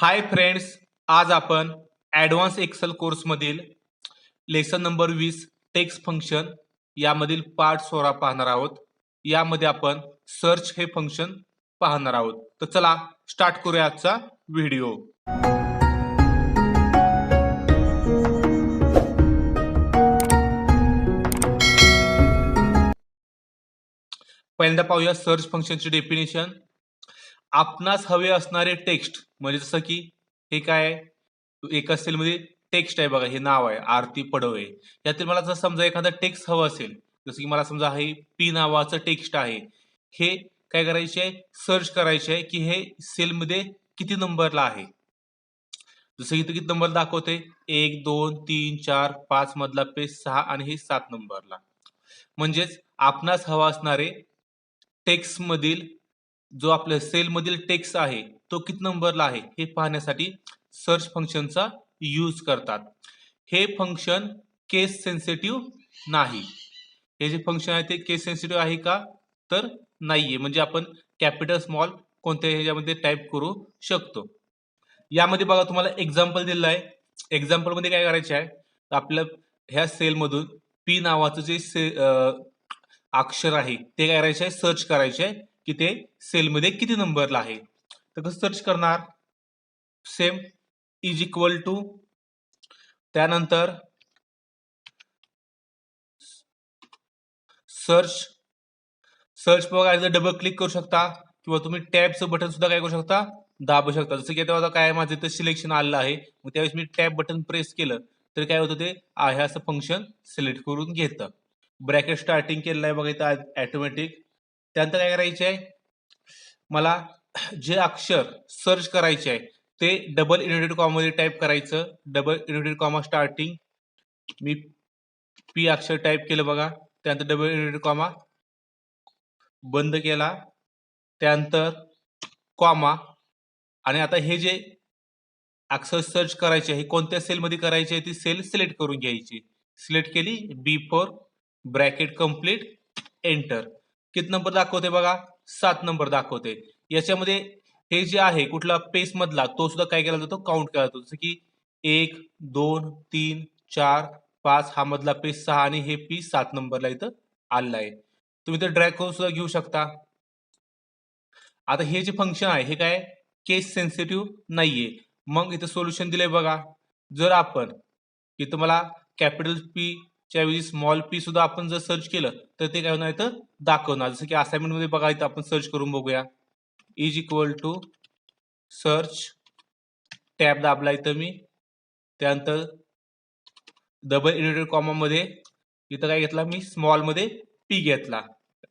हाय friends आज आपण advance Excel कोर्समधील लेसन नंबर वीस टेक्स्ट फंक्शन यामधील पार्ट सोळा पाहणार आहोत. यामध्ये आपण सर्च हे फंक्शन पाहणार आहोत. तर चला स्टार्ट करूया आजचा व्हिडिओ पहिल्यांदा पाहूया सर्च फंक्शनची डेफिनेशन आपणास हवे असणारे टेक्स्ट. म्हणजे जसं की हे काय एका सेलमध्ये टेक्स्ट आहे बघा हे नाव आहे आरती पडवे. यातील मला जर समजा एखादा टेक्स्ट हवं असेल जसं की मला समजा हे पी नावाचं टेक्स्ट आहे हे काय करायचे आहे? सर्च करायचे आहे की हे सेलमध्ये किती नंबरला आहे? जसं इथं किती नंबर दाखवते एक दोन तीन चार पाच मधला पेज सहा आणि हे सात नंबरला. म्हणजेच आपणास हवा असणारे टेक्स्ट मधील जो आपल्या सेलमधील टेक्स्ट आहे तो किती नंबरला आहे हे पाहण्यासाठी सर्च फंक्शनचा यूज करतात. हे फंक्शन केस सेन्सिटिव्ह नाही. हे जे फंक्शन आहे ते केस सेन्सिटिव्ह आहे का? तर नाहीये. म्हणजे आपण कॅपिटल स्मॉल कोणत्या ह्याच्यामध्ये टाईप करू शकतो. यामध्ये बघा तुम्हाला एक्झाम्पल दिलेलं आहे. एक्झाम्पलमध्ये काय करायचे आहे? आपल्या ह्या सेलमधून पी नावाचं जे से अक्षर आहे ते काय करायचे आहे? सर्च करायचे आहे. की ते सेलमध्ये किती नंबरला आहे? तर कसं सर्च करणार? सेम इज इक्वल टू त्यानंतर सर्च सर्च बघा डबल क्लिक करू शकता. किंवा तुम्ही टॅबचं बटन सुद्धा काय करू शकता? दाबू शकता. जसं की आता काय माझं इथं सिलेक्शन आलेलं आहे. मग त्यावेळेस मी टॅब बटन प्रेस केलं तर काय होतं ते? आहे असं फंक्शन सिलेक्ट करून घेतं. ब्रॅकेट स्टार्टिंग केलेलं आहे बघा इथं ॲटोमॅटिक त्यानंतर काय करायचे आहे? मला जे अक्षर सर्च करायचे आहे ते डबल इन्व्हर्टेड कॉमामध्ये टाईप करायचं. डबल इन्व्हर्टेड कॉमा स्टार्टिंग मी पी अक्षर टाईप केलं बघा. त्यानंतर डबल इन्व्हर्टेड कॉमा बंद केला. त्यानंतर कॉमा आणि आता हे जे अक्षर सर्च करायचे आहे कोणत्या सेलमध्ये करायचे आहे ती सेल सिलेक्ट करून घ्यायची. सिलेक्ट केली B four bracket complete enter किती नंबर दाखवते बघा? सात नंबर दाखवते. याच्यामध्ये हे जे आहे कुठला पेस मधला तो सुद्धा काय केला जातो? काउंट केला जातो. जसं की एक दोन तीन चार पाच हा मधला पेज सहा आणि हे पी सात नंबरला इथं आलेला आहे. तुम्ही तर ड्रॅग करून सुद्धा घेऊ शकता. आता हे जे फंक्शन आहे हे काय? केस सेन्सिटिव्ह नाहीये. मग इथं सोल्युशन दिलंय बघा. जर आपण इथं मला कॅपिटल पी च्या ऐवजी स्मॉल पी सुद्धा आपण जर सर्च केलं तर ते काय होणार इथं? दाखवणार. जसं की असाइनमेंटमध्ये बघा इथं आपण सर्च करून बघूया. Is equal to search tab दाबला इथं मी. त्यानंतर डबल इन्व्हर्टेड कॉमा मध्ये इथं काय घेतला मी? स्मॉलमध्ये पी घेतला.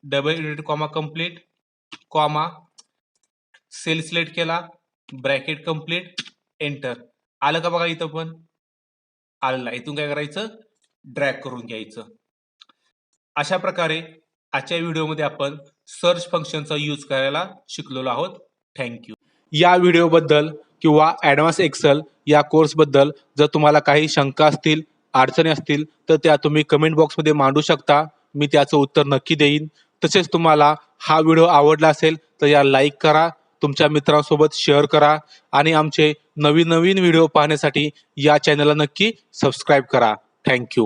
Double inverted comma complete comma cell select केला. ब्रॅकेट कंप्लीट एंटर आलं का बघा इथं पण? आलं इथून काय करायचं? ड्रॅग करून घ्यायचं. अशा प्रकारे आजच्या व्हिडिओमध्ये आपण सर्च फंक्शनचा यूज करायला शिकलेलो आहोत. थँक्यू या व्हिडिओबद्दल किंवा ॲडव्हान्स एक्सेल या कोर्सबद्दल जर तुम्हाला काही शंका असतील अडचणी असतील तर त्या तुम्ही कमेंट बॉक्समध्ये मांडू शकता. मी त्याचं उत्तर नक्की देईन. तसेच तुम्हाला हा व्हिडिओ आवडला असेल तर या लाईक करा. तुमच्या मित्रांसोबत शेअर करा. आणि आमचे नवीन नवीन व्हिडिओ पाहण्यासाठी या चॅनलला नक्की सबस्क्राईब करा. थँक्यू